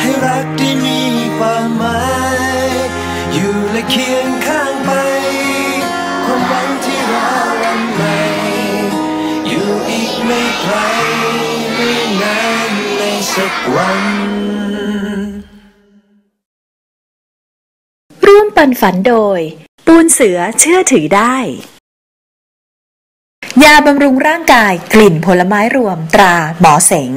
ให้รักที่มีความหมาย อยู่และเคียงข้างไป ความหวังที่รอวันใหม่อยู่อีกไม่ไกลไม่นานในสักวันร่วมปันฝันโดย ปูนเสือเชื่อถือได้ ยาบำรุงร่างกายกลิ่นผลไม้รวมตราหมอเสง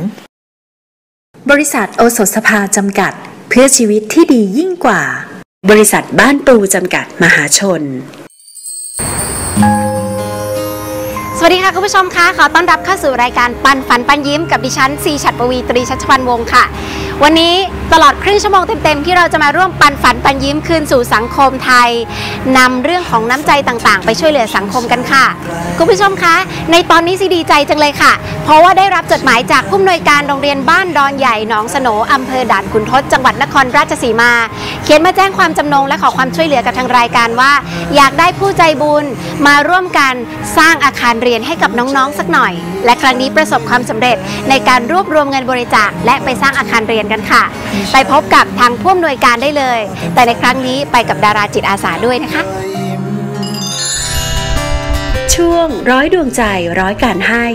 บริษัทโอสถสภาจำกัด เพื่อชีวิตที่ดียิ่งกว่า บริษัทบ้านปูจำกัดมหาชน วัสดีค่ะคุณผู้ชมคะขอต้อนรับเข้าสู่รายการปันฝันปันยิ้มกับดิฉันซีฉัตรปวีตรีชัชพันธ์วงศ์ค่ะ วันนี้ตลอดครึ่งชั่วโมงเต็มๆที่เราจะมาร่วมปันฝันปันยิ้มคืนสู่สังคมไทยนำเรื่องของน้ำใจต่างๆ ไปช่วยเหลือสังคมกันค่ะ คุณผู้ชมคะ ในตอนนี้ซีดีใจจังเลยค่ะ เพราะว่าได้รับจดหมายจากผู้อำนวยการโรงเรียนบ้านดอนใหญ่หนองสโหนอำเภอด่านขุนทดจังหวัดนครราชสีมา เขียนมาแจ้งความจำนงและขอความช่วยเหลือกับทางรายการว่า อยากได้ผู้ใจบุญมาร่วมกันสร้างอาคารเรียนให้กับน้องๆสักหน่อย และครั้งนี้ประสบความสำเร็จในการรวบรวมเงินบริจาคและไปสร้างอาคารเรียนกันค่ะ ไปพบกับทางผู้อำนวยการได้เลย แต่ในครั้งนี้ไปกับดาราจิตอาสาด้วยนะคะ ช่วงร้อยดวงใจร้อยการให้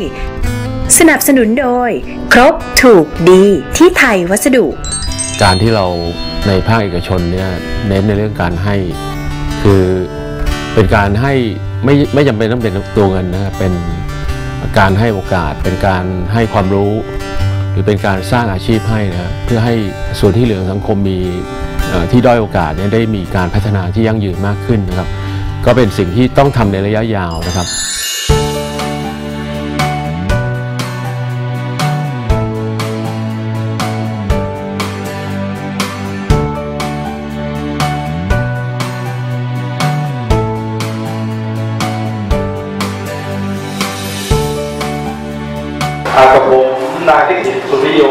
สนับสนุนโดย ครบถูกดีที่ไทยวัสดุ การที่เราในภาคเอกชนเนี่ยเน้นในเรื่องการให้คือเป็นการให้ ไม่ไม่จำเป็นต้องเป็นตัวเงินนะครับเป็นการให้โอกาส เป็นการให้ความรู้ หรือเป็นการสร้างอาชีพให้นะครับเพื่อให้ส่วนที่เหลือของสังคมมีที่ด้อยโอกาสเนี่ยได้มีการพัฒนาที่ยั่งยืนมากขึ้นนะครับ ก็เป็นสิ่งที่ต้องทำในระยะยาวนะครับ อากับผมนายเทคนิคสุริโย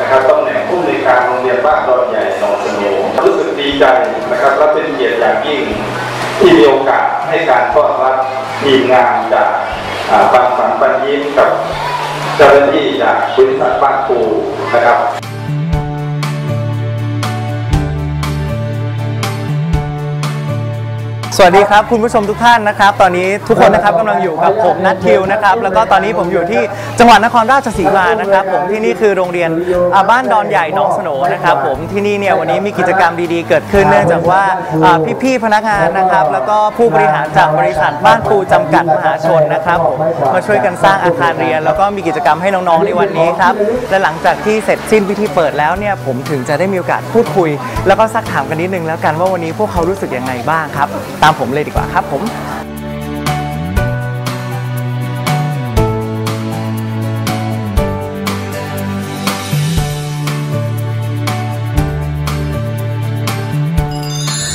นะครับตำแหน่งผู้อำนวยการโรงเรียนบ้านดอนใหญ่หนองสโนรู้สึกดีใจนะครับและเป็นเกียรติอย่างยิ่งที่มีโอกาสให้การต้อนรับทีมงานจากบางสันปันยิ้มกับเจ้าหน้าที่จากบริษัทบ้านปูนะครับ สวัสดีครับคุณผู้ชมทุกท่านนะครับ ตอนนี้ทุกคนนะครับกำลังอยู่กับผมนัทคิวนะครับแล้วก็ตอนนี้ผมอยู่ที่จังหวัดนครราชสีมานะครับ ผมที่นี่คือโรงเรียนอ่าบ้านดอนใหญ่หนองสโหนนะครับ ผมที่นี่เนี่ยวันนี้มีกิจกรรมดีๆ เกิดขึ้นเนื่องจากว่าอ่าพี่ๆพนักงานนะครับ แล้วก็ผู้บริหารจากบริษัทบ้านปูจำกัดมหาชนนะครับผมมาช่วยกันสร้างอาคารเรียน แล้วก็มีกิจกรรมให้น้องๆในวันนี้ครับและหลังจากที่เสร็จสิ้นพิธีเปิดแล้วเนี่ยผมถึงจะได้มีโอกาสพูดคุย แล้วก็ซักถามกันนิดนึงแล้วกันว่าวันนี้พวกเขารู้สึกยังไงบ้างครับตามผมเลยดีกว่าครับผม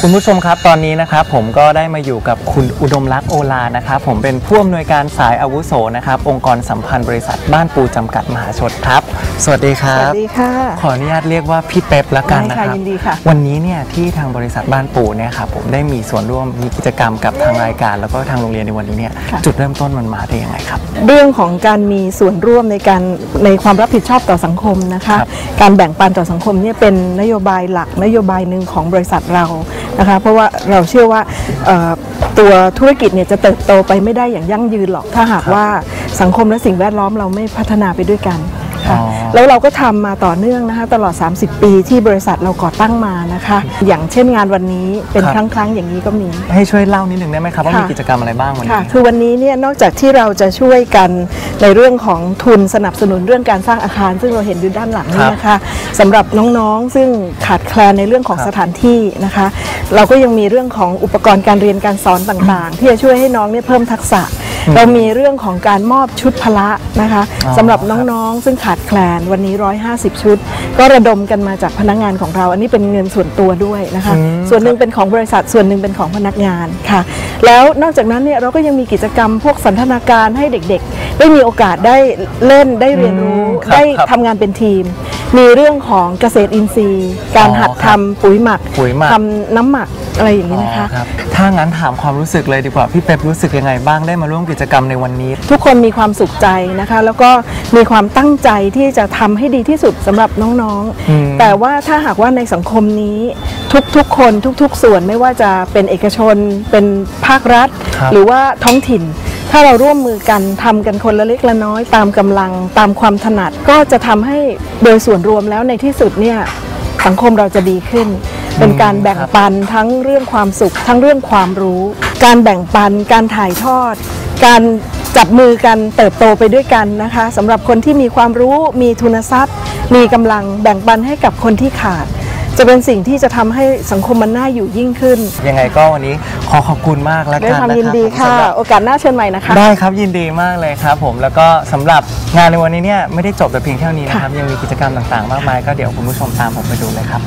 คุณผู้ชมครับตอนนี้นะครับผมก็ได้มาอยู่กับคุณอุดมรักษ์โอลานะครับผมเป็นผู้อำนวยการสายอาวุโสนะครับองค์กรสัมพันธ์บริษัทบ้านปูจำกัดมหาชนครับ สวัสดีครับสวัสดีค่ะ ขออนุญาตเรียกว่าพี่เป๊ปแล้วกันนะคได้รับค่ะยินดีค่ะ วันนี้เนี่ยที่ทางบริษัทบ้านปูเนี่ยครับผมได้มีส่วนร่วมมีกิจกรรมกับทางรายการ แล้วก็ทางโรงเรียนในวันนี้เนี่ยค่ะจุดเริ่มต้นมันมาได้ยังไงครับ เรื่องของการมีส่วนร่วมในการในความรับผิดชอบต่อสังคมนะคะ ครับการแบ่งปันต่อสังคมเนี่ยเป็นนโยบายหลักนโยบายหนึ่งของบริษัทเรานะคะเพราะว่าเราเชื่อว่าเอ่อตัวธุรกิจเนี่ยจะเติบโตไปไม่ได้อย่างยั่งยืนหรอก ถ้าหากว่าสังคมและสิ่งแวดล้อมเราไม่พัฒนาไปด้วยกัน ค่ะอ๋อแล้วเราก็ทำมาต่อเนื่องนะคะตลอด 30 ปีที่บริษัทเราก่อตั้งมานะคะ อย่างเช่นงานวันนี้เป็นครับครั้งครั้งๆอย่างนี้ก็มี ให้ช่วยเล่านิดหนึ่งได้ไหมครับว่าค่ะมีกิจกรรมอะไรบ้างวันค่ะนี้คือวันนี้เนี่ยนอกจากที่เราจะช่วยกันในเรื่องของทุนสนับสนุนเรื่องการสร้างอาคาร ซึ่งเราเห็นอยู่ด้านหลังนี่นะคะสำหรับน้องๆซึ่งขาดแคลนในเรื่องของครับสถานที่นะคะ เราก็ยังมีเรื่องของอุปกรณ์การเรียนการสอนต่างๆ ที่จะช่วยให้น้องเนี่ยเพิ่มทักษะ เรามีเรื่องของการมอบชุดพละนะคะอ๋อสำหรับน้องๆ ซึ่งขาดแคลนวันนี้ 150 ชุด ก็ระดมกันมาจากพนักงานของเรา อันนี้เป็นเงินส่วนตัวด้วยนะคะ ส่วนหนึ่งเป็นของบริษัทส่วนหนึ่งเป็นของพนักงานค่ะ แล้วนอกจากนั้นเนี่ยเราก็ยังมีกิจกรรมพวกสันทนาการให้เด็กๆ ได้มีโอกาสได้เล่นได้เรียนรู้อืมครับได้ครับทำงานเป็นทีม มีเรื่องของเกษตรอินทรีย์ การอ๋อหัดครัทำบปุ๋ยหมักปุ๋ยหมัก ทำน้ำหมักอะไรอย่างนี้นะคะ อ๋อรับถ้างั้นถามความรู้สึกเลยดีกว่า พี่เป๊ปรู้สึกยังไงบ้างได้มาร่วมกิจกรรมในวันนี้ ทุกคนมีความสุขใจนะคะ แล้วก็มีความตั้งใจที่จะทำให้ดีที่สุดสำหรับน้องอืม ๆ แต่ว่าถ้าหากว่าในสังคมนี้ทุกๆคนทุกๆ ส่วนไม่ว่าจะเป็นเอกชน เป็นภาครัฐ ครับหรือว่าท้องถิ่น ถ้าเราร่วมมือกันทำกันคนละเล็กละน้อยตามกำลังตามความถนัดก็จะทำให้โดยส่วนรวมแล้วในที่สุดเนี่ยสังคมเราจะดีขึ้น เป็นการแบ่งปันทั้งเรื่องความสุข ทั้งเรื่องความรู้ การแบ่งปัน การถ่ายทอด การจับมือกันเติบโตไปด้วยกันนะคะสำหรับคนที่มีความรู้มีทุนทรัพย์ มีกำลังแบ่งปันให้กับคนที่ขาด จะเป็นสิ่งที่จะทำให้สังคมมันน่าอยู่ยิ่งขึ้นยังไงก็วันนี้ขอขอบคุณมากแล้วด้วยกันความนะยินครับดีผมค่ะ สำหรับ โอกาสหน้าเชิญใหม่นะคะ ได้ครับยินดีมากเลยครับผมแล้วก็สำหรับงานในวันนี้เนี่ยไม่ได้จบแต่เพียงเท่านี้นะครับยังมีกิจกรรมต่างๆ มากมายก็เดี๋ยวคุณผู้ชมตามผมไปดูเลยครับ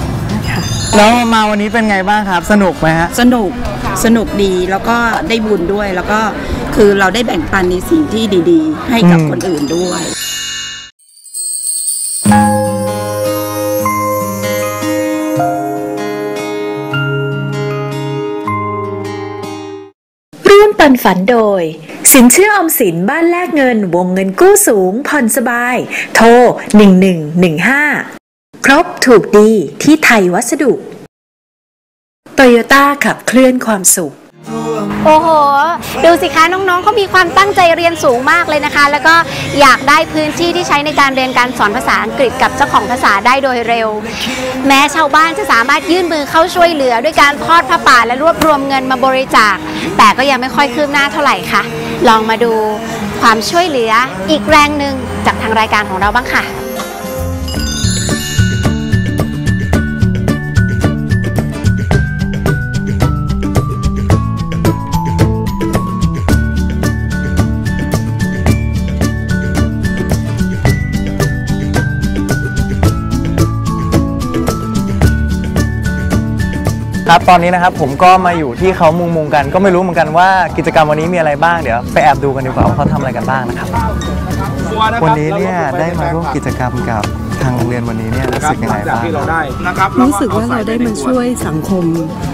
แล้วมาวันนี้เป็นไงบ้างครับ สนุกไหมฮะสนุกสนุกดีแล้วก็ได้บุญด้วยแล้วก็คือเราได้แบ่งปันในสิ่งที่ดี ๆ ให้กับอืมคนอื่นด้วย ปันฝันโดย สินเชื่อออมสินบ้านแลกเงิน วงเงินกู้สูง ผ่อนสบาย โทร 1115 ครบถูกดีที่ไทยวัสดุโตโยต้าขับเคลื่อนความสุข โอ้โห ดูสิคะน้องๆเขามีความตั้งใจเรียนสูงมากเลยนะคะ แล้วก็อยากได้พื้นที่ที่ใช้ในการเรียนการสอนภาษาอังกฤษกับเจ้าของภาษาได้โดยเร็ว แม้ชาวบ้านจะสามารถยื่นมือเข้าช่วยเหลือ ด้วยการทอดผ้าป่าและรวบรวมเงินมาบริจาค แต่ก็ยังไม่ค่อยคืบหน้าเท่าไหร่ค่ะ ลองมาดูความช่วยเหลืออีกแรงหนึ่งจากทางรายการของเราบ้างค่ะ ครับตอนนี้นะครับผมก็มาอยู่ที่เขามุงมุงๆกัน ก็ไม่รู้เหมือนกันว่ากิจกรรมวันนี้มีอะไรบ้างเดี๋ยวไปแอบดูกันดีกว่าว่าเขาทำอะไรกันบ้างนะครับ วันนี้เนี่ยได้มาร่วมกิจกรรมกับทางโรงเรียนวันนี้เนี่ยรู้สึกยังไงบ้างรู้สึกว่าเราได้มาช่วยสังคม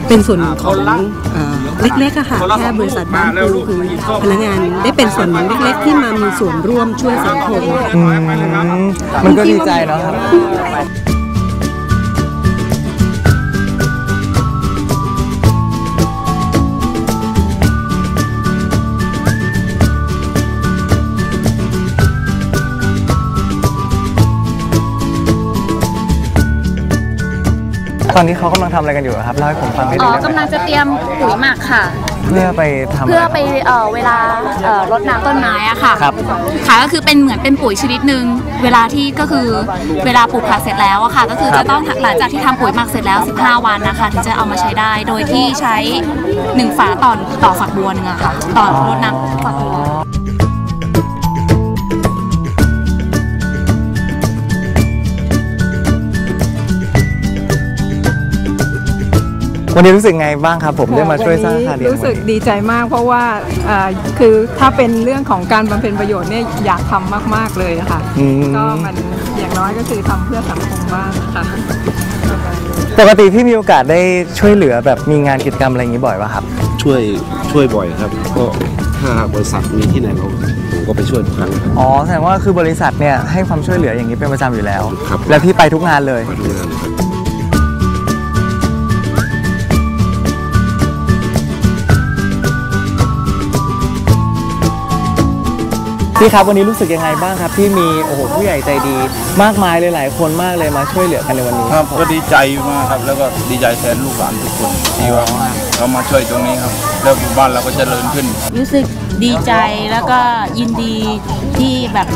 เป็นส่วนหนึ่งของเอ่อเล็กๆอะค่ะแค่บริษัทบ้านปูคือพนักงานได้เป็นส่วนหนึ่งเล็ก ๆ ที่มามีส่วนร่วมช่วยสังคมอืมมันก็ดีใจเนาะ ตอนนี้เขากำลังทำอะไรกันอยู่อะครับเล่าให้ผมฟังนิดนึอ๋งอได้ไหมกำลังจะเตรียมปุ๋ยหมักค่ะ เพื่อไปทำะร เพื่อไปเอ่อเวลาเอ่อรดน้ำต้นไม้อะค่ะครับค่ะก็คือเป็นเหมือนเป็นปุ๋ยชนิดหนึ่งเวลาที่ก็คือเวลาปลูกผักเสร็จแล้วอะค่ะ ก็คือจะต้องหลังจากที่ทำปุ๋ยหมักเสร็จแล้ว 15 วันนะคะถึงจะเอามาใช้ได้โดยที่ใช้หนึ่งฝาต่อต่อฝักบัวหนึ่งอะค่ะต่อรดน้ำฝักบัว วันนี้รู้สึกไงบ้างครับผมได้มาช่วยสร้างอาคารเรียนรู้สึกดีใจมากเพราะว่าอ่าคือถ้าเป็นเรื่องของการบำเพ็ญประโยชน์เนี่ยอยากทำมาก ๆ เลยอะค่ะอืมก็มันอย่างน้อยก็คือทำเพื่อสังคมบ้างค่ะปกติพี่มีโอกาสได้ช่วยเหลือแบบมีงานกิจกรรมอะไรอย่างนี้บ่อยป่ะครับ ช่วยช่วยบ่อยครับ ก็ถ้าบริษัทมีที่ไหนเราผมก็ไปช่วยทุกครั้งครับอ๋อแสดงว่าคือบริษัทเนี่ยให้ความช่วยเหลืออย่างนี้เป็นประจำอยู่แล้วครับแล้วพี่ไปทุกงานเลยไปทุกงาน พี่ครับวันนี้รู้สึกยังไงบ้างครับที่มีโอ้โหผู้ใหญ่ใจดี มากมายเลยหลายคนมากเลยมาช่วยเหลือกันในวันนี้ครับก็ดีใจมากครับ แล้วก็ดีใจแทนลูกหลานทุกคนที่ว่าเขามาช่วยตรงนี้ครับแล้วบ้านเราก็เจริญขึ้น รู้สึกดีใจแล้วก็ยินดีที่แบบ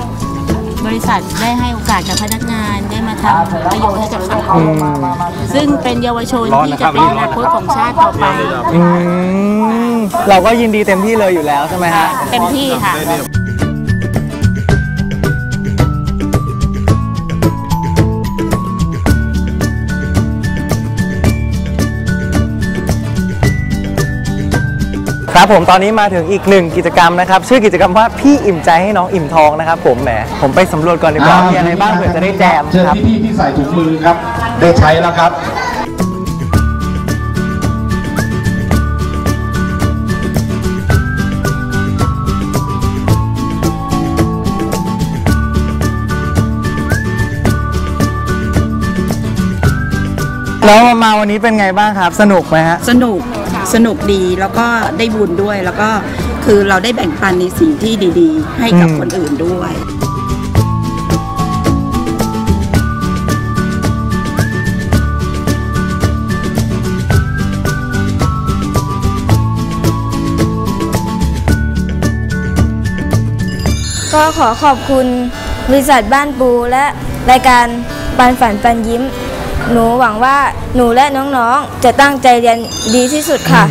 บริษัทได้ให้โอกาสกับพนักงานได้มาทำประโยชน์ให้กับสังคมซึ่งเป็นเยาวชนที่จะเป็นอนาคตของชาติต่อไปอืมเราก็ยินดีเต็มที่เลยอยู่แล้วใช่ไหมฮะเต็มที่ค่ะ ครับผมตอนนี้มาถึงอีกหนึ่งกิจกรรมนะครับ ชื่อกิจกรรมว่าพี่อิ่มใจให้น้องอิ่มทองนะครับ ผมแหมผมไปสำรวจก่อนดีกว่ามีอะไรบ้างเผื่อจะได้แจมเชิญครับ พี่ๆที่ใส่ถุงมือครับ ได้ใช้แล้วครับ แล้วมาวันนี้เป็นไงบ้างครับ สนุกไหมฮะ สนุกสนุกดีแล้วก็ได้บุญด้วยแล้วก็คือเราได้แบ่งปันในสิ่งที่ดีๆ ให้กับอืมคนอื่นด้วยก็ขอขอบคุณบริษัทบ้านปูและรายการปันฝันปันยิ้ม หนูหวังว่าหนูและน้องๆ จะตั้งใจเรียนดีที่สุดค่ะ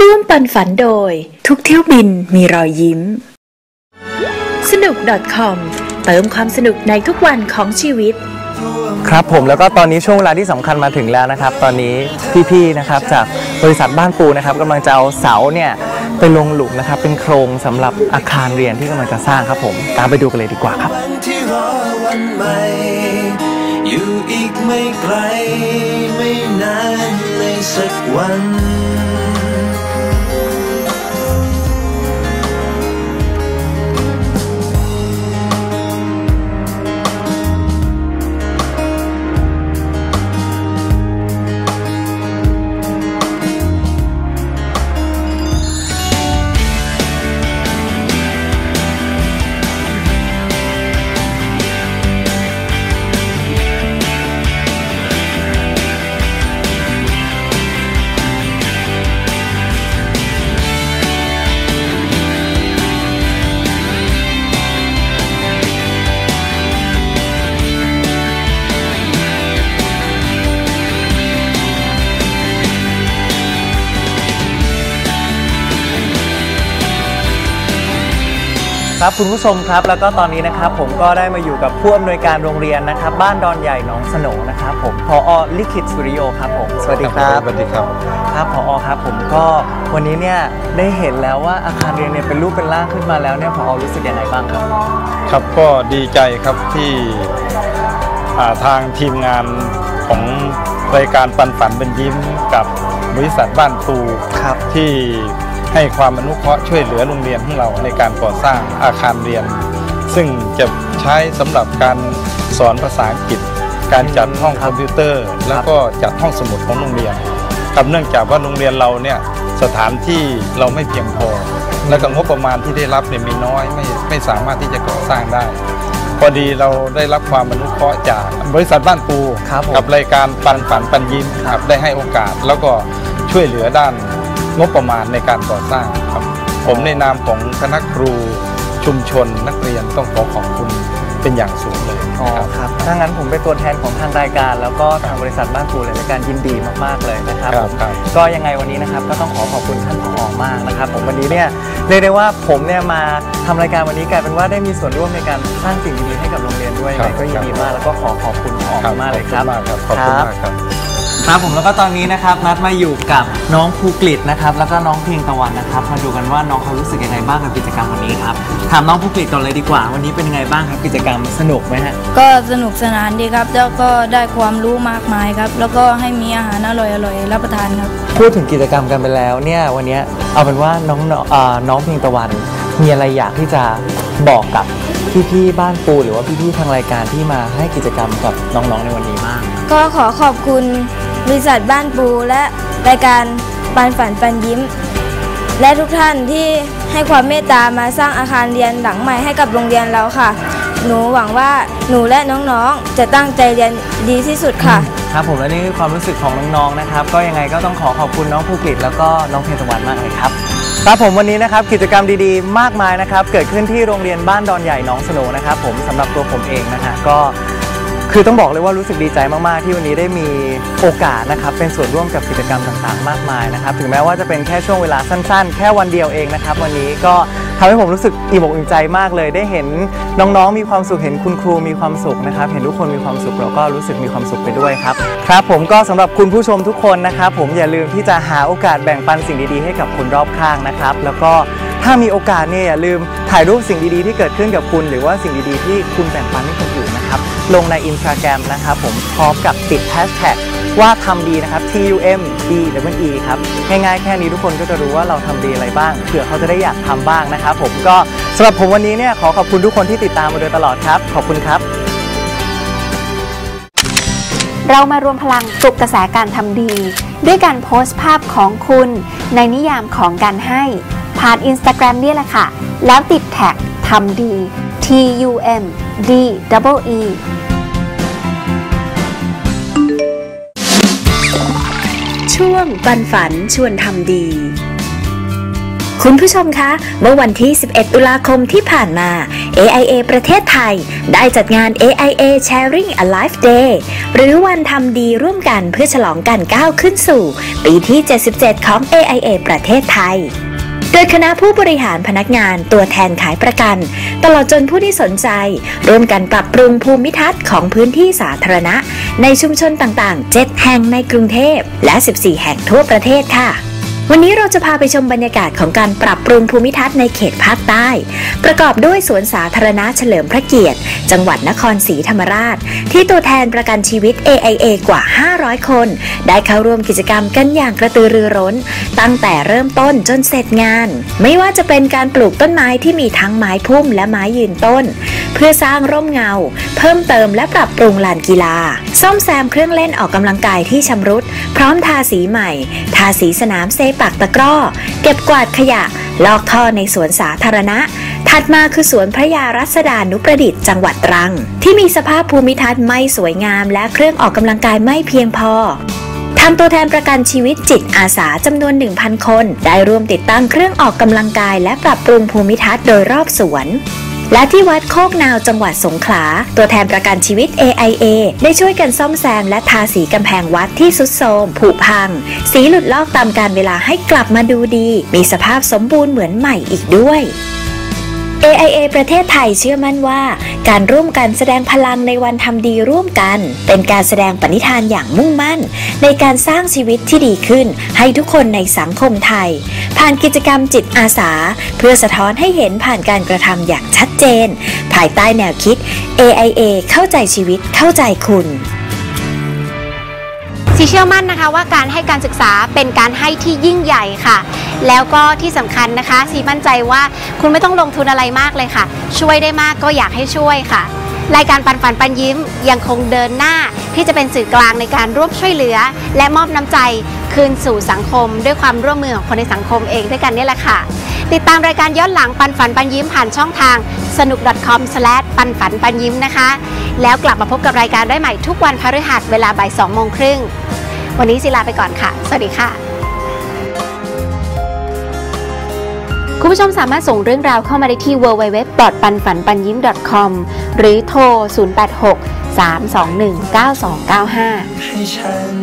ร่วมปันฝันโดย ทุกเที่ยวบินมีรอยยิ้ม สนุก .com เติมความสนุกในทุกวันของชีวิตครับผมแล้วก็ตอนนี้ช่วงเวลาที่สำคัญมาถึงแล้วนะครับ ตอนนี้พี่ๆนะครับจากบริษัทบ้านปูนะครับกำลังจะเอาเสาเนี่ย ไปลงหลุมนะครับ เป็นโครงสำหรับอาคารเรียนที่กำลังจะสร้างครับผมตามไปดูกันเลยดีกว่าครับวันที่รอวันใหม่อยู่อีกไม่ไกลไม่นานในสักวัน ครับคุณผู้ชมครับแล้วก็ตอนนี้นะครับผมก็ได้มาอยู่กับผู้อำนวยการโรงเรียนนะครับ บ้านดอนใหญ่หนองสโหนนะครับผมพอลิขิตสุริโยครับผมสวัสดีครับสวัสดีครับครับพอครับผมก็วันนี้เนี่ยได้เห็นแล้วว่าอาคารเรียนเนี่ยเป็นรูปเป็นร่างขึ้นมาแล้วเนี่ยพอรู้สึกยังไงบ้างครับ ครับก็ดีใจครับที่อ่าทางทีมงานของรายการปันฝันเป็นยิ้มกับบริษัทบ้านปูที่ ให้ความอนุเคราะห์ช่วยเหลือโรงเรียนของเราในการก่อสร้างอาคารเรียน ซึ่งจะใช้สำหรับการสอนภาษาอังกฤษ การจัดห้องคอมพิวเตอร์ แล้วก็จัดห้องสมุดของโรงเรียนครับเนื่องจากว่าโรงเรียนเราเนี่ยสถานที่เราไม่เพียงพอ และก็งบประมาณที่ได้รับเนี่ยมีน้อยไม่ไม่สามารถที่จะก่อสร้างได้ พอดีเราได้รับความอนุเคราะห์จากบริษัทบ้านปูกับรายการปันฝันปันยิ้มครับได้ให้โอกาสแล้วก็ช่วยเหลือด้าน งบประมาณในการก่อสร้างครับ ผมในนามของคณะครูชุมชน นักเรียนต้องขอขอบคุณเป็นอย่างสูงเลยอ๋อครับ ถ้างั้นผมเป็นตัวแทนของทางรายการ แล้วก็ทางบริษัทบ้านปูเลยรายการยินดีมากๆเลยนะครับครับผมครับ ก็ยังไงวันนี้นะครับก็ต้องขอขอบคุณท่านผอมากนะครับ ผมวันนี้เนี่ยเรียกได้ว่าผมเนี่ยมาทำรายการวันนี้กลายเป็นว่าได้มีส่วนร่วมในการสร้างสิ่งดีๆให้กับโรงเรียนด้วยยังไงก็ยินดีมากแล้วก็ขอขอบคุณผอมากๆเลยครับ ขอบคุณมากครับครับ ผมแล้วก็ตอนนี้นะครับนัดมาอยู่กับน้องภูกฤษนะครับแล้วก็น้องเพียงตะวันนะครับมาดูกันว่าน้องเขารู้สึกยังไงบ้างกับกิจกรรมวันนี้ครับถามน้องภูกฤษก่อนเลยดีกว่า วันนี้เป็นยังไงบ้างครับกิจกรรมสนุกไหมฮะก็สนุกสนานดีครับแล้วก็ได้ความรู้มากมายครับแล้วก็ให้มีอาหารอร่อยๆรับประทานครับพูดถึงกิจกรรมกันไปแล้วเนี่ยวันนี้เอาเป็นว่าน้องเอ่อน้องเพียงตะวันมีอะไรอยากที่จะบอกกับ พี่ๆบ้านปูหรือว่าพี่ๆทางรายการที่มาให้กิจกรรมกับน้องๆในวันนี้บ้าง ก็ขอขอบคุณบริษัทบ้านปูและรายการปันฝันปันยิ้ม และทุกท่านที่ให้ความเมตตามาสร้างอาคารเรียนหลังใหม่ให้กับโรงเรียนเราค่ะ หนูหวังว่าหนูและน้องๆ จะตั้งใจเรียนดีที่สุดค่ะ ครับผมและนี่คือความรู้สึกของน้องๆนะครับ ก็ยังไงก็ต้องขอขอบคุณน้องภูกฤษแล้วก็น้องเพญสวรรค์มากเลยครับ ครับผมวันนี้นะครับกิจกรรมดีๆ มากมายนะครับ เกิดขึ้นที่โรงเรียนบ้านดอนใหญ่หนองสโหนนะครับผมสำหรับตัวผมเองนะฮะก็ คือต้องบอกเลยว่ารู้สึกดีใจมาก ๆ ที่วันนี้ได้มีโอกาสนะครับเป็นส่วนร่วมกับกิจกรรมต่าง ๆ มากมายนะครับถึงแม้ว่าจะเป็นแค่ช่วงเวลาสั้น ๆ แค่วันเดียวเองนะครับวันนี้ก็ทำให้ผมรู้สึกอิ่มอกอิ่มใจมากเลย ได้เห็นน้อง ๆ มีความสุขเห็นคุณครูมีความสุขนะครับเห็นทุกคนมีความสุขเราก็รู้สึกมีความสุขไปด้วยครับครับผมก็สำหรับคุณผู้ชมทุกคนนะครับผมอย่าลืมที่จะหาโอกาสแบ่งปันสิ่งดี ๆ ให้กับคนรอบข้างนะครับแล้วก็ถ้ามีโอกาสเนี่ยอย่าลืมถ่ายรูปสิ่งดีๆ ที่เกิดขึ้นกับคุณ หรือว่าสิ่งดีๆ ที่คุณแบ่งปันให้คน ลงใน Instagram นะครับผมพร้อมกับติดแฮชแท็กว่าทำดีนะครับ T U M D W E ครับ ง่ายๆแค่นี้ทุกคนก็จะรู้ว่าเราทำดีอะไรบ้างเผื่อเขาจะได้อยากทำบ้างนะครับผมก็สำหรับผมวันนี้เนี่ยขอขอบคุณทุกคนที่ติดตามมาโดยตลอดครับ ขอบคุณครับ เรามารวมพลังปลุกกระแสการทำดี ด้วยการโพสต์ภาพของคุณในนิยามของการให้ ผ่าน Instagram เนี่แหละค่ะ แล้วติดแท็กทำดี U M D E E ช่วงปันฝันชวนทำดี คุณผู้ชมคะ เมื่อวันที่ 11 ตุลาคมที่ผ่านมา AIA ประเทศไทย ได้จัดงาน AIA Sharing a Life Day หรือวันทำดีร่วมกันเพื่อฉลองการก้าวขึ้นสู่ ปีที่ 77 ของ AIA ประเทศไทย โดยคณะผู้บริหารพนักงานตัวแทนขายประกัน ตลอดจนผู้ที่สนใจ ร่วมกันปรับปรุงภูมิทัศน์ของพื้นที่สาธารณะ ในชุมชนต่างๆ 7 แห่งในกรุงเทพและ 14 แห่งทั่วประเทศค่ะ วันนี้เราจะพาไปชมบรรยากาศของการปรับปรุงภูมิทัศน์ในเขตภาคใต้ ประกอบด้วยสวนสาธารณะเฉลิมพระเกียรติ จังหวัดนครศรีธรรมราช ที่ตัวแทนประกันชีวิต AIA กว่า 500 คน ได้เข้าร่วมกิจกรรมกันอย่างกระตือรือร้น ตั้งแต่เริ่มต้นจนเสร็จงาน ไม่ว่าจะเป็นการปลูกต้นไม้ที่มีทั้งไม้พุ่มและไม้ยืนต้น เพื่อสร้างร่มเงา เพิ่มเติมและปรับปรุงลานกีฬา ซ่อมแซมเครื่องเล่นออกกำลังกายที่ชำรุด พร้อมทาสีใหม่ ทาสีสนามเซปักตะกร้อ เก็บกวาดขยะ ลอกท่อในสวนสาธารณะ ถัดมาคือสวนพระยารัศดานุประดิษฐ์จังหวัดตรัง ที่มีสภาพภูมิทัศน์ไม่สวยงาม และเครื่องออกกำลังกายไม่เพียงพอทางตัวแทนประกันชีวิตจิตอาสาจำนวน 1,000 คน ได้ร่วมติดตั้งเครื่องออกกำลังกายและปรับปรุงภูมิทัศน์โดยรอบสวน และที่วัดโคกนาวจังหวัดสงขลา ตัวแทนประกันชีวิต AIA ได้ช่วยกันซ่อมแซมและทาสีกำแพงวัดที่สุดโทรมผุพัง สีหลุดลอกตามการเวลาให้กลับมาดูดี มีสภาพสมบูรณ์เหมือนใหม่อีกด้วย AIA ประเทศไทยเชื่อมั่นว่า การร่วมกันแสดงพลังในวันทำดีร่วมกัน เป็นการแสดงปณิธานอย่างมุ่งมั่น ในการสร้างชีวิตที่ดีขึ้น ให้ทุกคนในสังคมไทย ผ่านกิจกรรมจิตอาสา เพื่อสะท้อนให้เห็นผ่านการกระทำอย่างชัดเจน ภายใต้แนวคิด AIA เข้าใจชีวิตเข้าใจคุณ ซีเชื่อมั่นนะคะว่าการให้การศึกษาเป็นการให้ที่ยิ่งใหญ่ค่ะ แล้วก็ที่สำคัญนะคะซีมั่นใจว่าคุณไม่ต้องลงทุนอะไรมากเลยค่ะ ช่วยได้มากก็อยากให้ช่วยค่ะ รายการปันฝันปันยิ้มยังคงเดินหน้าที่จะเป็นสื่อกลางในการร่วมช่วยเหลือ และมอบน้ำใจคืนสู่สังคม ด้วยความร่วมมือของคนในสังคมเองด้วยกันนี่แหละค่ะ ติดตามรายการย้อนหลังปันฝันปันยิ้มผ่านช่องทางสนุก .com/ ปันฝันปันยิ้มนะคะ แล้วกลับมาพบกับรายการได้ใหม่ทุกวันพฤหัสเวลาบ่าย2โมงครึ่ง วันนี้ศิลาไปก่อนค่ะ สวัสดีค่ะ คุณผู้ชมสามารถส่งเรื่องราวเข้ามาได้ที่ www. ปันฝันปันยิ้ม .com หรือโทร 086 321 9295 ให้ฉัน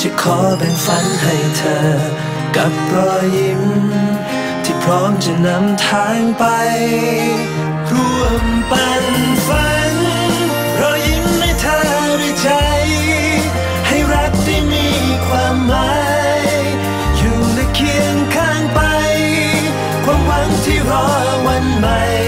จะขอแบ่งฝันให้เธอ กับรอยยิ้ม ที่พร้อมจะนำทางไป ร่วมปันฝัน รอยยิ้มในเธอด้วยใจ วั